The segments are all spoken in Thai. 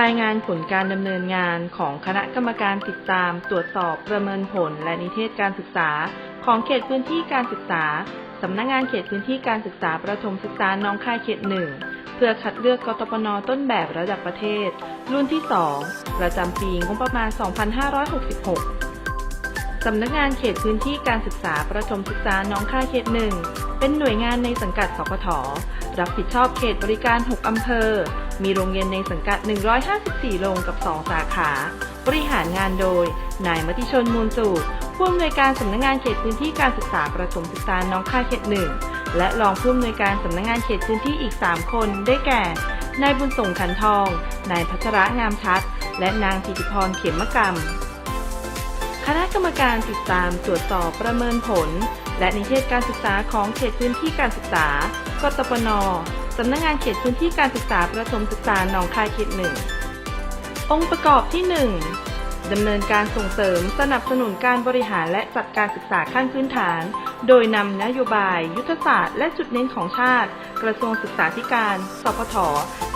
รายงานผลการดำเนินงานของคณะกรรมการติดตาม ตรวจสอบประเมินผล และนิเทศการศึกษา ของเขตพื้นที่การศึกษาสำนักงงานเขตพื้นที่การศึกษาประถมศึกษาน้องคายเขตหนึ่งเพื่อคัดเลือกกตปนต้นแบบระดับประเทศ รุ่นที่ 2 ประจำปีงบประมาณ 2566 สำนักงานเขตพื้นที่การศึกษาประถมศึกษาน้องคายเขตหนึ่งเป็นหน่วยงานในสังกัดสพท รับผิดชอบเขตบริการ 6 อำเภอ มีโรงเรียนในสังกัด 154 โรงกับ 2 สาขา บริหารงานโดย นายมติชนมูลสูตรผู้อำนวยการสำนักงานเขตพื้นที่การศึกษาประถมศึกษาน้องค่ายเขตหนึ่งและรองผู้อำนวยการสำนักงานเขตพื้นที่อีก 3 คน ได้แก่ นายบุญส่งขันทอง นายพัชระงามชัด และนางธิติพรเขมกรรมคณะกรรมการติดตามตรวจสอบประเมินผล และนิเทศการศึกษาของเขตพื้นที่การศึกษา กตปนสำนักงานเขตพื้นที่การศึกษาประถมศึกษาหนองคายเขตหนึ่งองค์ประกอบที่ 1 ดำเนินการส่งเสริมสนับสนุนการบริหารและจัดการศึกษาขั้นพื้นฐาน โดยนำนโยบาย ยุทธศาสตร์และจุดเน้นของชาติ กระทรวงศึกษาธิการ สพท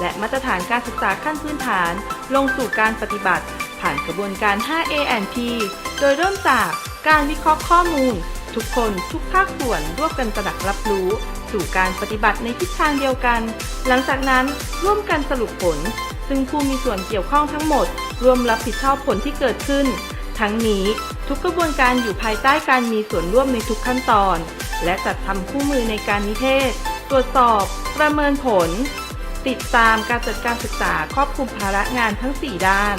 และมาตรฐานการศึกษาขั้นพื้นฐาน ลงสู่การปฏิบัติ ผ่านกระบวนการ 5A&P โดยเริ่มจากการวิเคราะห์ข้อมูล ทุกคนทุกภาคส่วนร่วมกันตระหนักรับรู้ สู่การปฏิบัติในทิศทางเดียวกัน หลังจากนั้นร่วมกันสรุปผล ซึ่งผู้มีส่วนเกี่ยวข้องทั้งหมด ร่วมรับผิดชอบผลที่เกิดขึ้น ทั้งนี้ทุกกระบวนการอยู่ภายใต้การมีส่วนร่วมในทุกขั้นตอน และจัดทำคู่มือในการนิเทศ ตรวจสอบ ประเมินผล ติดตามการจัดการศึกษาครอบคลุมภาระงานทั้ง 4 ด้าน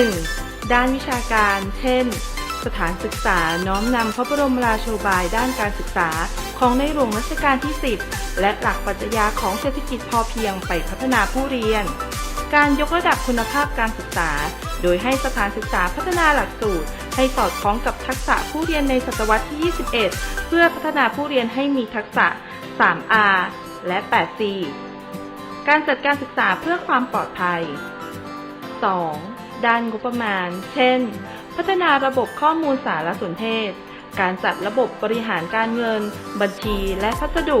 1. ด้านวิชาการ เช่น สถานศึกษาน้อมนำพระบรมราโชบายด้านการศึกษาของในหลวงรัชกาลที่ 10 และหลักปรัชญาของเศรษฐกิจพอเพียงไปพัฒนาผู้เรียน การยกระดับคุณภาพการศึกษา โดยให้สถานศึกษาพัฒนาหลักสูตร ให้สอดคล้องกับทักษะผู้เรียนในศตวรรษที่ 21 เพื่อพัฒนาผู้เรียนให้มีทักษะ 3R และ 8C การจัดการศึกษาเพื่อความปลอดภัย 2. ด้านงบประมาณ เช่น พัฒนาระบบข้อมูลสารสนเทศ การจัดระบบบริหารการเงิน บัญชีและพัสดุ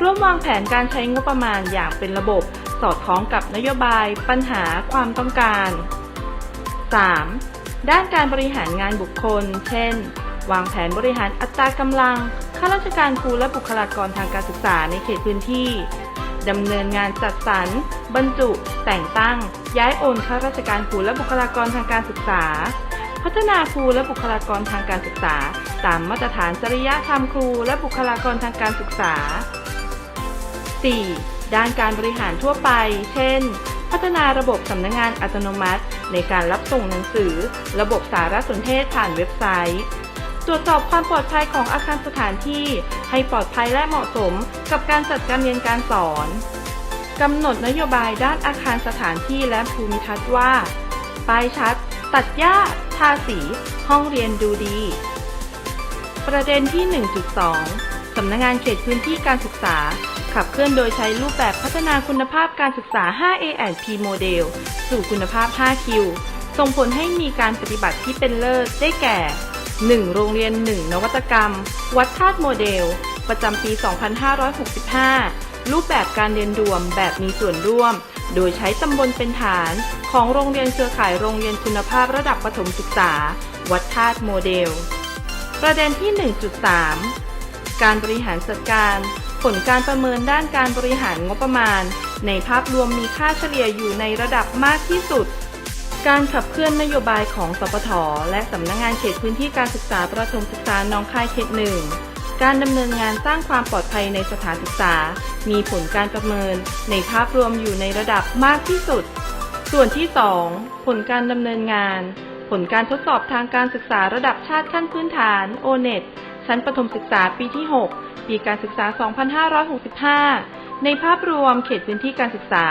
ร่วมวางแผนการใช้งบประมาณอย่างเป็นระบบสอดคล้องกับนโยบาย ปัญหาความต้องการ 3. ด้านการบริหารงานบุคคล เช่น วางแผนบริหารอัตรากำลัง ข้าราชการครูและบุคลากรทางการศึกษาในเขตพื้นที่ดำเนินงานจัดสรร บรรจุ แต่งตั้ง ย้ายโอนข้าราชการครูและบุคลากรทางการศึกษา พัฒนาครูและบุคลากรทางการศึกษา ตามมาตรฐานจริยธรรมครูและบุคลากรทางการศึกษา 4. ด้านการบริหารทั่วไป เช่น พัฒนาระบบสำนักงงานอัตโนมัติ ในการรับส่งหนังสือ ระบบสารสนเทศผ่านเว็บไซต์ ตรวจสอบความปลอดภัยของอาคารสถานที่ ให้ปลอดภัยและเหมาะสมกับการจัดการเรียนการสอนกำหนดนโยบายด้านอาคารสถานที่และภูมิทัศน์ว่า ป้ายชัด ตัดหญ้าาสีห้องเรียนดูดี ประเด็นที่ 1.2 สำนักงงานเขตพื้นที่การศึกษา ขับเคลื่อนโดยใช้รูปแบบพัฒนาคุณภาพการศึกษา 5A&P โมเดล สู่คุณภาพ 5Q ส่งผลให้มีการปฏิบัติที่เป็นเลิศได้แก่ 1. โรงเรียน 1 นวัตกรรม วัดธาตุโมเดล ประจำปี 2565 รูปแบบการเรียนรวมแบบมีส่วนร่วม โดยใช้ตำบลเป็นฐานของโรงเรียนเครือข่ายโรงเรียนคุณภาพระดับประถมศึกษา วัดธาตุโมเดล ประเด็นที่ 1.3 การบริหารจัดการ ผลการประเมินด้านการบริหารงบประมาณ ในภาพรวมมีค่าเฉลี่ยอยู่ในระดับมากที่สุด การขับเคลื่อนนโยบายของสปทและสำนักงงานเขตพื้นที่การศึกษาประถมศึกษาน้องคายเขตหนึ่ง การดำเนินงานสร้างความปลอดภัยในสถานศึกษา มีผลการประเมินในภาพรวมอยู่ในระดับมากที่สุด ส่วนที่ 2 ผลการดำเนินงาน ผลการทดสอบทางการศึกษาระดับชาติขั้นพื้นฐาน O-NET ชั้นประถมศึกษาปีที่ 6 ปีการศึกษา 2565 ในภาพรวมเขตพื้นที่การศึกษา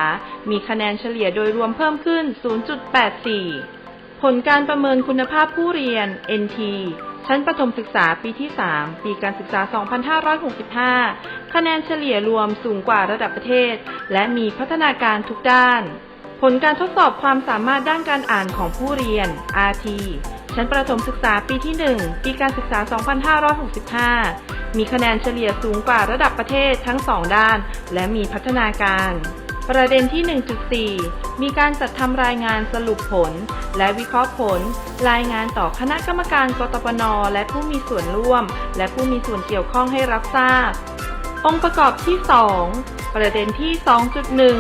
มีคะแนนเฉลี่ยโดยรวมเพิ่มขึ้น 0.84 ผลการประเมินคุณภาพผู้เรียน NT ชั้นประถมศึกษาปีที่ 3 ปีการศึกษา 2565 คะแนนเฉลี่ยรวมสูงกว่าระดับประเทศ และมีพัฒนาการทุกด้าน ผลการทดสอบความสามารถด้านการอ่านของผู้เรียน RT ชั้นประถมศึกษาปีที่ 1 ปีการศึกษา 2565 มีคะแนนเฉลี่ยสูงกว่าระดับประเทศทั้ง 2 ด้าน และมีพัฒนาการ ประเด็นที่ 1.4 มีการจัดทำรายงานสรุปผล และวิเคราะห์ผล รายงานต่อคณะกรรมการกตปน และผู้มีส่วนร่วม และผู้มีส่วนเกี่ยวข้องให้รับทราบ องค์ประกอบที่ 2 ประเด็นที่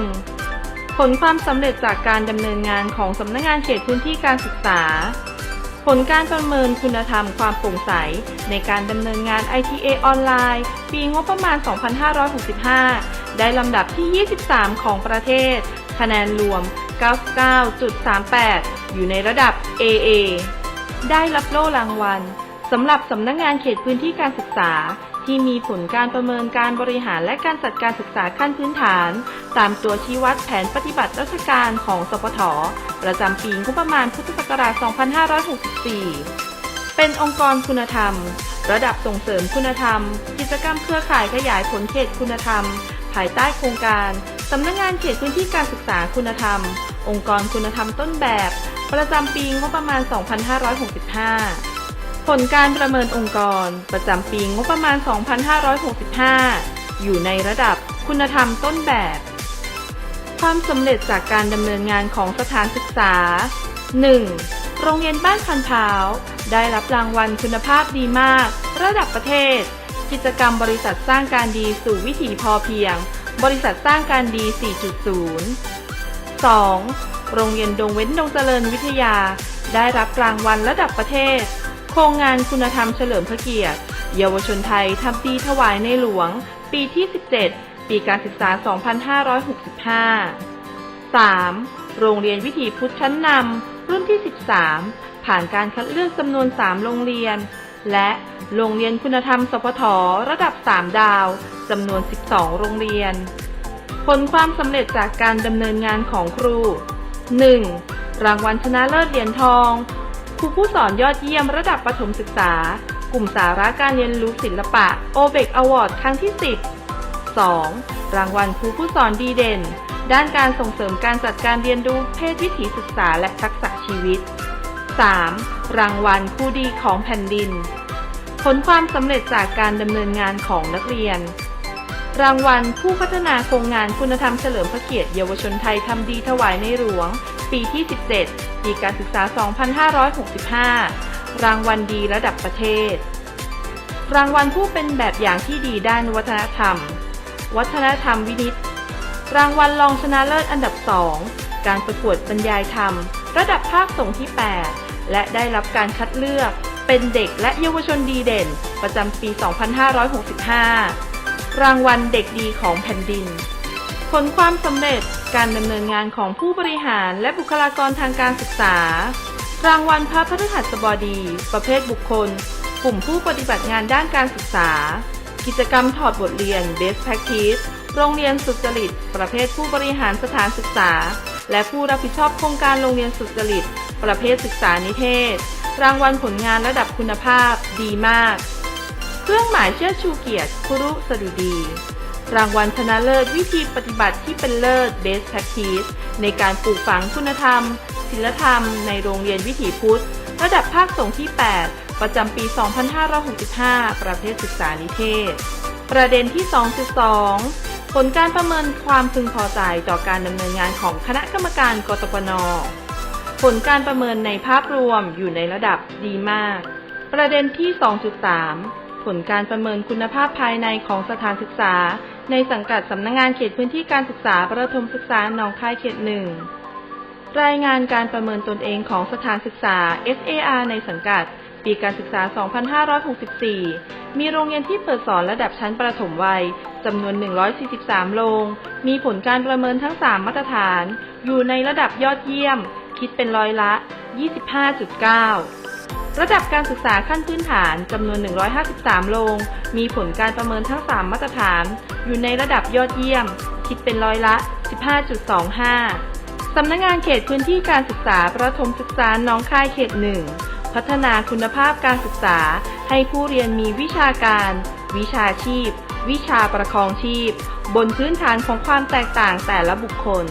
2.1 ผลความสำเร็จจากการดำเนินงานของสำนักงานเขตพื้นที่การศึกษา ผลการประเมินคุณธรรมความโปร่งใส ในการดำเนินงาน ITA ออนไลน์ ปีงบประมาณ 2565 ได้ลำดับที่ 23 ของประเทศ คะแนนรวม 99.38 อยู่ในระดับ AA ได้รับโล่รางวัลสำหรับสำนักงานเขตพื้นที่การศึกษา ที่มีผลการประเมินการบริหารและการจัดการศึกษาขั้นพื้นฐาน ตามตัวชี้วัดแผนปฏิบัติราชการของสปทประจำปีงบประมาณพุทธศักราช 2564 เป็นองค์กรคุณธรรม ระดับส่งเสริมคุณธรรม กิจกรรมเครือข่ายขยายผลเขตคุณธรรม ภายใต้โครงการสำนักงานเขตพื้นที่การศึกษาคุณธรรม องค์กรคุณธรรมต้นแบบ ประจำปีงบประมาณ 2565 ผลการประเมินองค์กร ประจำปีงบประมาณ 2565 อยู่ในระดับคุณธรรมต้นแบบ ความสำเร็จจากการดำเนินงานของสถานศึกษา 1. โรงเรียนบ้านพันพร้าว ได้รับรางวัลคุณภาพดีมาก ระดับประเทศ กิจกรรมบริษัทสร้างการดีสู่วิถีพอเพียง บริษัทสร้างการดี 4.0 2. โรงเรียนดงเว้นดงเจริญวิทยา ได้รับรางวัลระดับประเทศ โครงงานคุณธรรมเฉลิมพระเกียรติ เยาวชนไทยทำดีถวายในหลวง ปีที่ 17 ปีการศึกษา 2565 3. โรงเรียนวิถีพุทธชั้นนำรุ่นที่ 13 ผ่านการคัดเลือกจำนวน 3 โรงเรียน และโรงเรียนคุณธรรมสพทระดับ 3 ดาวจำนวน 12 โรงเรียน ผลความสำเร็จจากการดำเนินงานของครู 1. รางวัลชนะเลิศเหรียญทอง ครูผู้สอนยอดเยี่ยมระดับประถมศึกษา กลุ่มสาระการเรียนรู้ศิลปะ o b e c Award ครั้งที่ 10 2. รางวัลครูผู้สอนดีเด่น ด้านการส่งเสริมการจัดการเรียนรู้เพศวิถีศึกษาและทักษะชีวิต 3. รางวัลครูดีของแผ่นดิน ผลความสำเร็จจากการดำเนินงานของนักเรียน รางวัลผู้พัฒนาโครงงานคุณธรรมเฉลิมพระเกียรติเยาวชนไทยทำดีถวายในหลวง ปีที่ 17 ปีการศึกษา 2565 รางวัลดีระดับประเทศ รางวัลผู้เป็นแบบอย่างที่ดีด้านวัฒนธรรม วัฒนธรรมวินิต รางวัลรองชนะเลิศอันดับ 2 การประกวดบรรยายธรรม ระดับภาคส่งที่ 8 และได้รับการคัดเลือกเป็นเด็กและเยาวชนดีเด่น ประจำปี 2565 รางวัลเด็กดีของแผ่นดิน ผลความสำเร็จการดำเนินงานของผู้บริหารและบุคลากรทางการศึกษา รางวัลพระพฤหัสบดี ประเภทบุคคล กลุ่มผู้ปฏิบัติงานด้านการศึกษา กิจกรรมถอดบทเรียน Best Practice โรงเรียนสุจริต ประเภทผู้บริหารสถานศึกษา และผู้รับผิดชอบโครงการโรงเรียนสุจริต ประเภทศึกษานิเทศ รางวัลผลงานระดับคุณภาพดีมาก เครื่องหมายเชิดชูเกียรติครุสดุดี รางวัลชนะเลิศวิธีปฏิบัติที่เป็นเลิศ Best Practice ในการปลูกฝังคุณธรรมศิลธรรมในโรงเรียนวิถีพุทธ ระดับภาคส่งที่ 8 ประจำปี 2565 ประเภทศึกษานิเทศ ประเด็นที่ 2.2 ผลการประเมินความพึงพอใจต่อการดำเนินงานของคณะกรรมการกตปน ผลการประเมินในภาพรวมอยู่ในระดับดีมาก ประเด็นที่ 2.3 ผลการประเมินคุณภาพภายในของสถานศึกษา ในสังกัดสำนักงงานเขตพื้นที่การศึกษาประถมศึกษาหนองคายเขตหนึ่งรายงานการประเมินตนเองของสถานศึกษา SAR ในสังกัด ปีการศึกษา 2564 มีโรงเรียนที่เปิดสอนระดับชั้นประถมวัยจำนวน 143 โรง มีผลการประเมินทั้ง 3 มาตรฐาน อยู่ในระดับยอดเยี่ยม คิดเป็นร้อยละ 25.9 ระดับการศึกษาขั้นพื้นฐานจำนวน 153 โรง มีผลการประเมินทั้ง 3 มาตรฐาน อยู่ในระดับยอดเยี่ยม คิดเป็นร้อยละ 15.25 สำนักงานเขตพื้นที่การศึกษาประถมศึกษาน้องค่ายเขตหนึ่งพัฒนาคุณภาพการศึกษา ให้ผู้เรียนมีวิชาการ วิชาชีพ วิชาประคองชีพ บนพื้นฐานของความแตกต่างแต่ละบุคคล